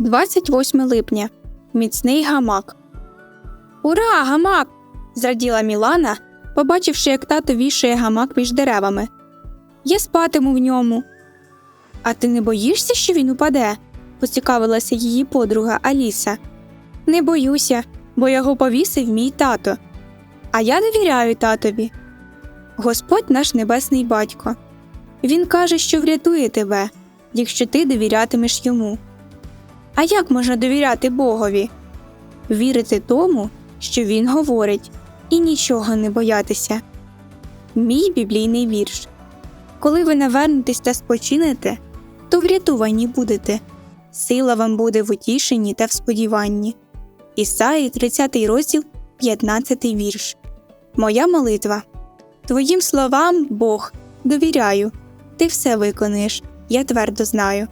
28 липня. Міцний гамак. Ура, гамак! зраділа Мілана, побачивши, як тато вішає гамак між деревами. Я спатиму в ньому. А ти не боїшся, що він упаде? поцікавилася її подруга Аліса. Не боюся, бо його повісив мій тато. А я довіряю татові. Господь наш небесний батько. Він каже, що врятує тебе, якщо ти довірятимеш йому. А як можна довіряти Богові? Вірити тому, що Він говорить, і нічого не боятися. Мій біблійний вірш. Коли ви навернетесь та спочинете, то врятувані будете. Сила вам буде в утішенні та в сподіванні. Ісаї 30 розділ, 15 вірш. Моя молитва. Твоїм словам, Бог, довіряю. Ти все виконаєш, я твердо знаю.